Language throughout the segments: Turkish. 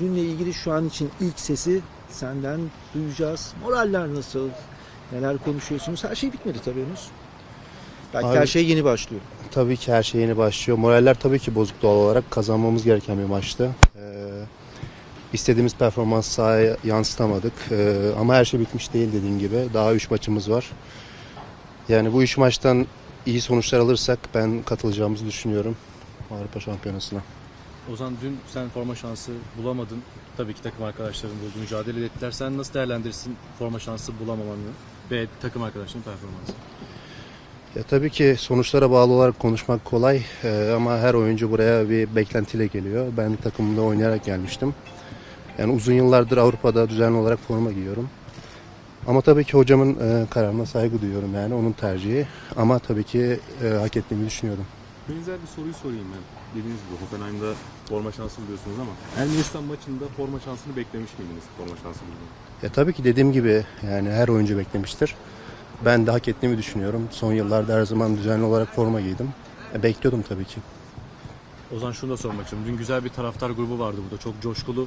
dünle ilgili şu an için ilk sesi senden duyacağız. Moraller nasıl? Neler konuşuyorsunuz? Her şey bitmedi tabii henüz. Belki Abi- her şey yeni başlıyor. Tabii ki her şey yeni başlıyor. Moraller tabii ki bozuk doğal olarak. Kazanmamız gereken bir maçtı. Ee, istediğimiz performans sahaya yansıtamadık. Ee, ama her şey bitmiş değil dediğin gibi. Daha 3 maçımız var. Yani bu 3 maçtan iyi sonuçlar alırsak ben katılacağımızı düşünüyorum Avrupa Şampiyonası'na. Ozan dün sen forma şansı bulamadın. Tabii ki takım arkadaşların buldu, mücadele ettiler. Sen nasıl değerlendirirsin forma şansı bulamamanı ve takım arkadaşların performansı? Ya tabii ki sonuçlara bağlı olarak konuşmak kolay Ee, ama her oyuncu buraya bir beklentiyle geliyor. Ben takımda oynayarak gelmiştim. Yani uzun yıllardır Avrupa'da düzenli olarak forma giyiyorum. Ama tabii ki hocamın e, kararına saygı duyuyorum yani onun tercihi. Ama tabii ki e, hak ettiğimi düşünüyorum. Benzer bir soruyu sorayım ben. Dediğiniz gibi Hoffenheim'da forma şansı buluyorsunuz ama Elmistan maçında forma şansını beklemiş miydiniz forma şansı bulmayı? Ya tabii ki dediğim gibi yani her oyuncu beklemiştir. Ben de hak ettiğimi düşünüyorum. Son yıllarda her zaman düzenli olarak forma giydim. E, bekliyordum tabii ki. Ozan şunu da sormak istiyorum. Dün güzel bir taraftar grubu vardı burada. Çok coşkulu.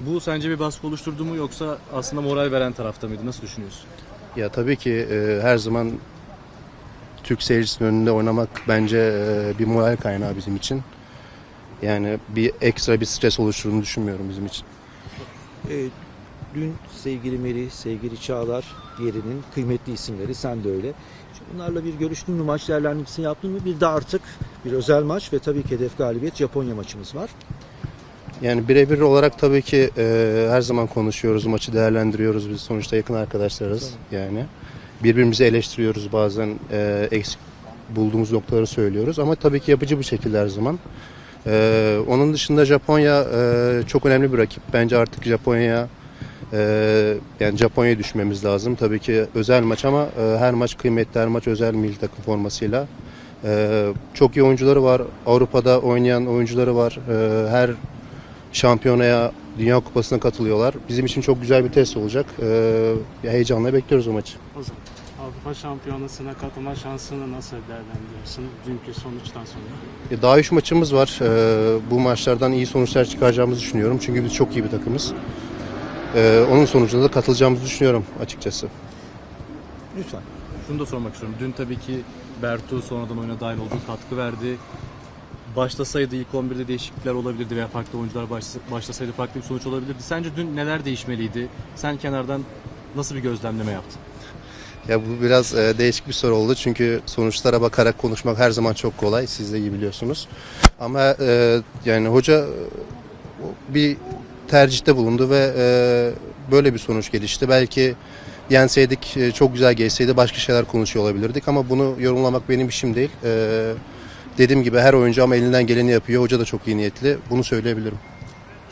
Bu sence bir baskı oluşturdu mu yoksa aslında moral veren tarafta mıydı? Nasıl düşünüyorsun? Ya tabii ki e, her zaman Türk seyircisinin önünde oynamak bence e, bir moral kaynağı bizim için. Yani bir ekstra bir stres oluşturduğunu düşünmüyorum bizim için. Ee, dün sevgili Meri, sevgili Çağlar yerinin kıymetli isimleri, sen de öyle. Bunlarla bir görüştün mü, maç değerlendirmesini yaptın mı? Bir de artık bir özel maç ve tabii ki hedef galibiyet Japonya maçımız var. Yani birebir olarak tabii ki e, her zaman konuşuyoruz, maçı değerlendiriyoruz. Biz sonuçta yakın arkadaşlarız yani. Birbirimizi eleştiriyoruz bazen, e, eksik bulduğumuz noktaları söylüyoruz. Ama tabii ki yapıcı bir şekilde her zaman. E, onun dışında Japonya e, çok önemli bir rakip. Bence artık Japonya'ya e, yani Japonya'ya düşmemiz lazım. Tabii ki özel maç ama e, her maç kıymetli, her maç özel milli takım formasıyla. E, çok iyi oyuncuları var. Avrupa'da oynayan oyuncuları var. E, her şampiyonaya, Dünya Kupası'na katılıyorlar. Bizim için çok güzel bir test olacak. Ee, heyecanla bekliyoruz o maçı. O zaman Avrupa Şampiyonası'na katılma şansını nasıl değerlendiriyorsun dünkü sonuçtan sonra? E, Daha üç maçımız var. Ee, bu maçlardan iyi sonuçlar çıkaracağımızı düşünüyorum. Çünkü biz çok iyi bir takımız. Ee, onun sonucunda da katılacağımızı düşünüyorum açıkçası. Lütfen. Şunu da sormak istiyorum. Dün tabii ki Bertu sonradan oyuna dahil oldu, katkı verdi. Başlasaydı ilk 11'de değişiklikler olabilirdi veya farklı oyuncular başlasa- başlasaydı farklı bir sonuç olabilirdi. Sence dün neler değişmeliydi? Sen kenardan nasıl bir gözlemleme yaptın? Ya bu biraz e, değişik bir soru oldu. Çünkü sonuçlara bakarak konuşmak her zaman çok kolay. Siz de iyi biliyorsunuz. Ama e, yani hoca e, bir tercihte bulundu ve e, böyle bir sonuç gelişti. Belki yenseydik e, çok güzel geçseydi başka şeyler konuşuyor olabilirdik ama bunu yorumlamak benim işim değil. E, dediğim gibi her oyuncu ama elinden geleni yapıyor. Hoca da çok iyi niyetli. Bunu söyleyebilirim.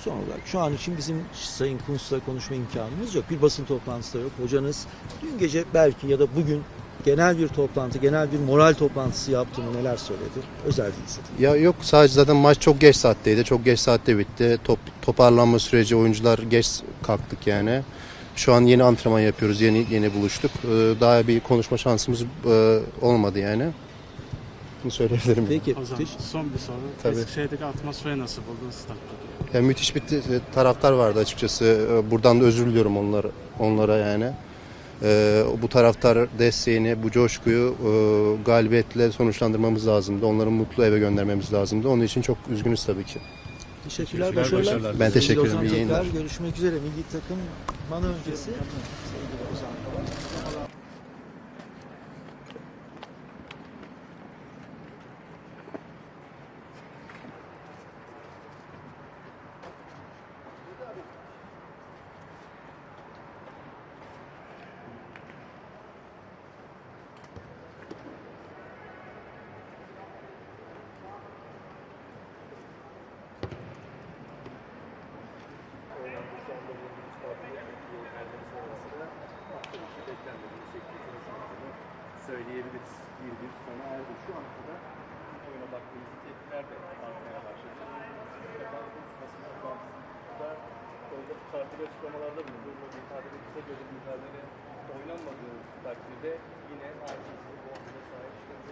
Son olarak şu an için bizim Sayın Kuntz'la konuşma imkanımız yok. Bir basın toplantısı da yok. Hocanız dün gece belki ya da bugün genel bir toplantı, genel bir moral toplantısı yaptığını neler söyledi? Özel değilse. Ya yok sadece zaten maç çok geç saatteydi. Çok geç saatte bitti. Top, toparlanma süreci oyuncular geç kalktık yani. Şu an yeni antrenman yapıyoruz. Yeni yeni buluştuk. Ee, Daha bir konuşma şansımız e, olmadı yani. Bunu söyleyebilirim. Peki. O zaman son bir soru. Tabii. Eskişehir'deki atmosferi nasıl buldun statta? Ya müthiş bir t- taraftar vardı açıkçası. Ee, Buradan da özür diliyorum onlara, onlara yani. Ee, bu taraftar desteğini, bu coşkuyu e, galibiyetle sonuçlandırmamız lazımdı. Onları mutlu eve göndermemiz lazımdı. Onun için çok üzgünüz tabii ki. Teşekkürler, Teşekkürler, başarılar. başarılar. Ben teşekkür ederim, iyi yayınlar. görüşmek üzere. Milli takım man öncesi. Sevgili Ozan. Söyleyebiliriz. Bir bir sona erdi. Şu ana kadar oyuna baktığımızda tepkiler de artmaya başladı. Basın toplantısında Tolga çarpıcı açıklamalarda bulundu. Bu mücadele kısa bir mücadele oynanmadığı takdirde yine aynı bu ortada sahip çıkabilir.